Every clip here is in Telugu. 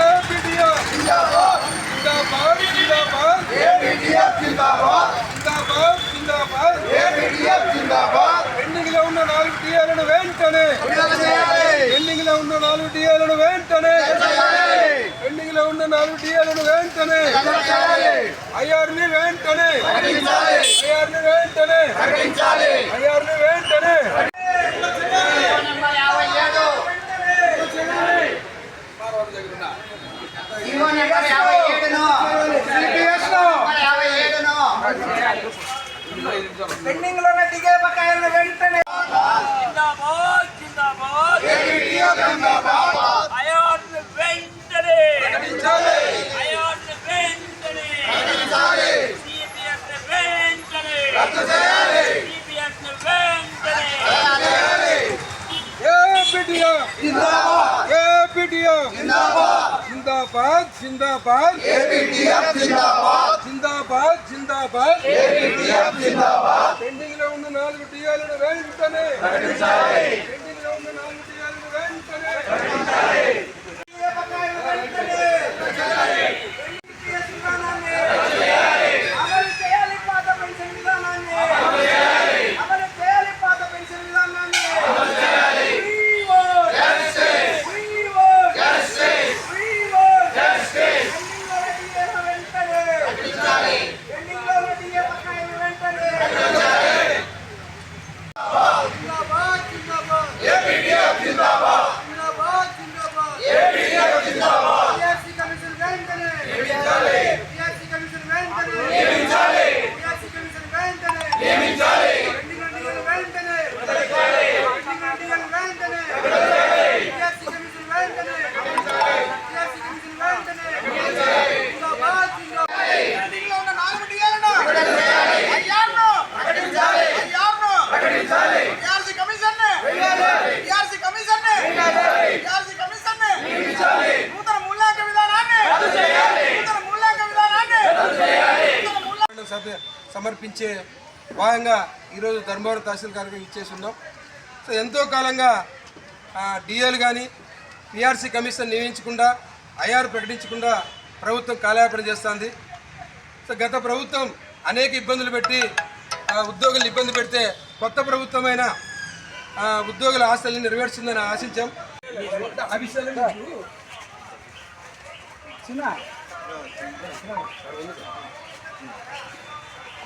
ఏపీడియో జిందాబాద్ జిందాబాద్ జిందాబాద్ జిందాబాద్ పెండింగ్లో ఉన్న నాలుగు టీఏలను వెంటనే పెండింగ్లో ఉన్న నాలుగు టీఏలను వెంటనే పెండింగ్లో ఉన్న నాలుగు టీఏలను వెంటనే ఐఆర్ని వెంటనే ఐఆర్ని వెంటనే ఐఆర్ పెండింగ్లో ఉన్న టీఏ బకాయిలను వెంటనే జిందాబాద్ జిందాబాద్ అయార్ని వెంటనే అయార్ని వెంటనే సిపిఎస్ వెంటనే సిపిఎస్ వెంటనే ఏపీడియో ఏపీడియో జిందాబాద్ జిందాబాద్. జిందాబాద్ జిందాబాద్. పెండింగ్లో ఉన్న నాలుగు టీఆర్లను వెంటనే పెండింగ్లో ఉన్న నాలుగు టీఆర్లను వెంటనే అమలు చేయాలి పాత పెన్షన్ విధానాన్ని అమలు చేయాలి పాత పెన్షన్ విధానాన్ని We want justice. We want justice. We want justice. పెండింగ్లో ఉన్న DA బకాయిలు వెంటనే. పెండింగ్లో ఉన్న DA బకాయిలు వెంటనే. జిందాబాద్, జిందాబాద్. జిందాబాద్, జిందాబాద్. PSC కమిషన్ వెంటనే. PSC కమిషన్ వెంటనే. PSC కమిషన్ వెంటనే. పెండింగ్ అడ్డీలు వెంటనే. పెండింగ్ అడ్డీలు వెంటనే. PSC కమిషన్ వెంటనే. PSC కమిషన్ వెంటనే. జిందాబాద్, జిందాబాద్. పెండింగ్లో ఉన్న నాలుగు డిఏలను అయ్యారును. అయ్యారును. PRC కమిషన్ను. PRC కమిషన్ను. PRC కమిషన్ను. నూతన మూల్యాంక విధానాన్ని నూతన మూల్యాంక విధానాన్ని నూతన మూల్యాంక సభ సమర్పించే భాగంగా ఈరోజు ధర్మవరం తహసీల్ కార్యక్రమం ఇచ్చేసి ఉన్నాం. సో ఎంతో కాలంగా డిఎల్ కానీ పిఆర్సీ కమిషన్ నియమించకుండా ఐఆర్ ప్రకటించకుండా ప్రభుత్వం కాలయాపన చేస్తుంది. సో గత ప్రభుత్వం అనేక ఇబ్బందులు పెట్టి ఆ, ఉద్యోగులు ఇబ్బంది పెడితే కొత్త ప్రభుత్వమైన ఆ, ఉద్యోగుల ఆశల్ని నెరవేర్చిందని ఆశించాం. ఆ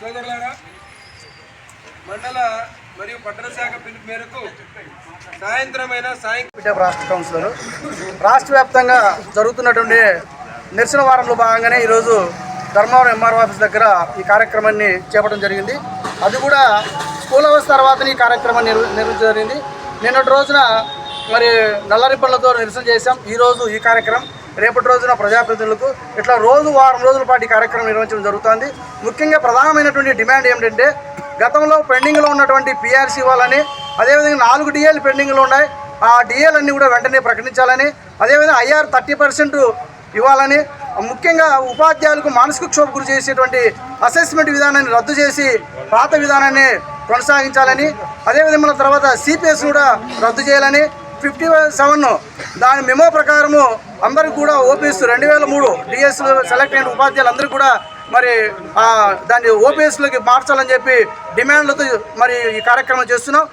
సోదరులారా మండల మరియు పట్టణ శాఖ పిలుపు మేరకు సాయంత్రమైన సాయంత్రం రాష్ట్ర కౌన్సిలర్. రాష్ట్ర వ్యాప్తంగా జరుగుతున్నటువంటి నిరసన వారంలో భాగంగానే ఈరోజు ధర్మవరం ఎంఆర్ఓ ఆఫీస్ దగ్గర ఈ కార్యక్రమాన్ని చేపట్టడం జరిగింది. అది కూడా స్కూల్ అవర్స్ తర్వాత ఈ కార్యక్రమాన్ని నిర్వహించడం జరిగింది. నిన్నటి రోజున మరి నల్లరిబ్బన్లతో నిరసన చేశాం. ఈరోజు ఈ కార్యక్రమం రేపటి రోజున ప్రజాప్రతినిధులకు ఇట్లా రోజు వారం రోజుల పాటు ఈ కార్యక్రమం నిర్వహించడం జరుగుతుంది. ముఖ్యంగా ప్రధానమైనటువంటి డిమాండ్ ఏమిటంటే గతంలో పెండింగ్లో ఉన్నటువంటి పీఆర్సీ వాళ్ళని అదేవిధంగా నాలుగు డిఏలు పెండింగ్లో ఉన్నాయి. ఆ డిఏలన్నీ కూడా వెంటనే ప్రకటించాలని అదేవిధంగా ఐఆర్ థర్టీ పర్సెంట్ ఇవ్వాలని ముఖ్యంగా ఉపాధ్యాయులకు మానసిక క్షోభ గురి చేసేటువంటి అసెస్మెంట్ విధానాన్ని రద్దు చేసి పాత విధానాన్ని కొనసాగించాలని అదేవిధంగా మన తర్వాత సిపిఎస్ కూడా రద్దు చేయాలని ఫిఫ్టీ సెవెన్ దాని మెమో ప్రకారము అందరూ కూడా ఓపీఎస్ రెండు వేల మూడు డిఎస్ సెలెక్ట్ అయిన ఉపాధ్యాయులు అందరూ కూడా మరి దాన్ని ఓపీఎస్లోకి మార్చాలని చెప్పి డిమాండ్లతో మరి ఈ కార్యక్రమం చేస్తున్నాం.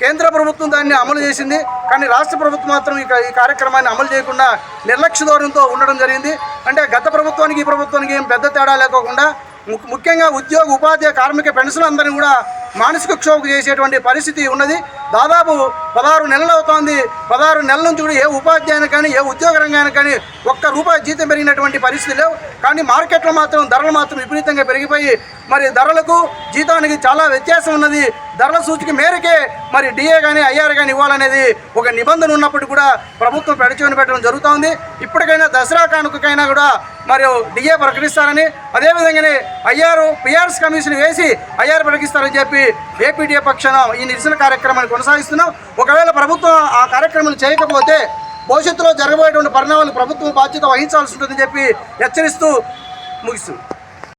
కేంద్ర ప్రభుత్వం దాన్ని అమలు చేసింది కానీ రాష్ట్ర ప్రభుత్వం మాత్రం ఈ ఈ కార్యక్రమాన్ని అమలు చేయకుండా నిర్లక్ష్య ధోరణితో ఉండడం జరిగింది. అంటే గత ప్రభుత్వానికి ఈ ప్రభుత్వానికి ఏం పెద్ద తేడా లేకోకుండా ము- ముఖ్యంగా ఉద్యోగ ఉపాధ్యాయ కార్మిక పెన్షన్ అందరినీ కూడా మానసిక క్షోభ చేసేటువంటి పరిస్థితి ఉన్నది. దాదాపు పదహారు నెలలు అవుతోంది. పదహారు నెలల నుంచి కూడా ఏ ఉపాధ్యాయుని కానీ ఏ ఉద్యోగ రంగానికి కానీ ఒక్క రూపాయి జీతం పెరిగినటువంటి పరిస్థితి లేవు. కానీ మార్కెట్లో మాత్రం ధరలు మాత్రం విపరీతంగా పెరిగిపోయి మరి ధరలకు జీతానికి చాలా వ్యత్యాసం ఉన్నది. ధరల సూచిక మేరకే మరి డిఏ కానీ ఐఆర్ కానీ ఇవ్వాలనేది ఒక నిబంధన ఉన్నప్పటికీ కూడా ప్రభుత్వం పెడచూని పెట్టడం జరుగుతోంది ఇప్పటికైనా దసరా కానుకైనా కూడా మరియు డిఏ ప్రకటిస్తారని అదేవిధంగానే ఐఆర్ పిఆర్ఎస్ కమిషన్ వేసి ఐఆర్ ప్రకటిస్తారని చెప్పి ఏపీడీఏ పక్షాన ఈ నిరసన కార్యక్రమాన్ని కొనసాగిస్తున్నాం. ఒకవేళ ప్రభుత్వం ఆ కార్యక్రమం చేయకపోతే భవిష్యత్తులో జరగబోయేటువంటి పరిణామాలు ప్రభుత్వం బాధ్యత వహించాల్సి ఉంటుందని చెప్పి హెచ్చరిస్తూ ముగిస్తుంది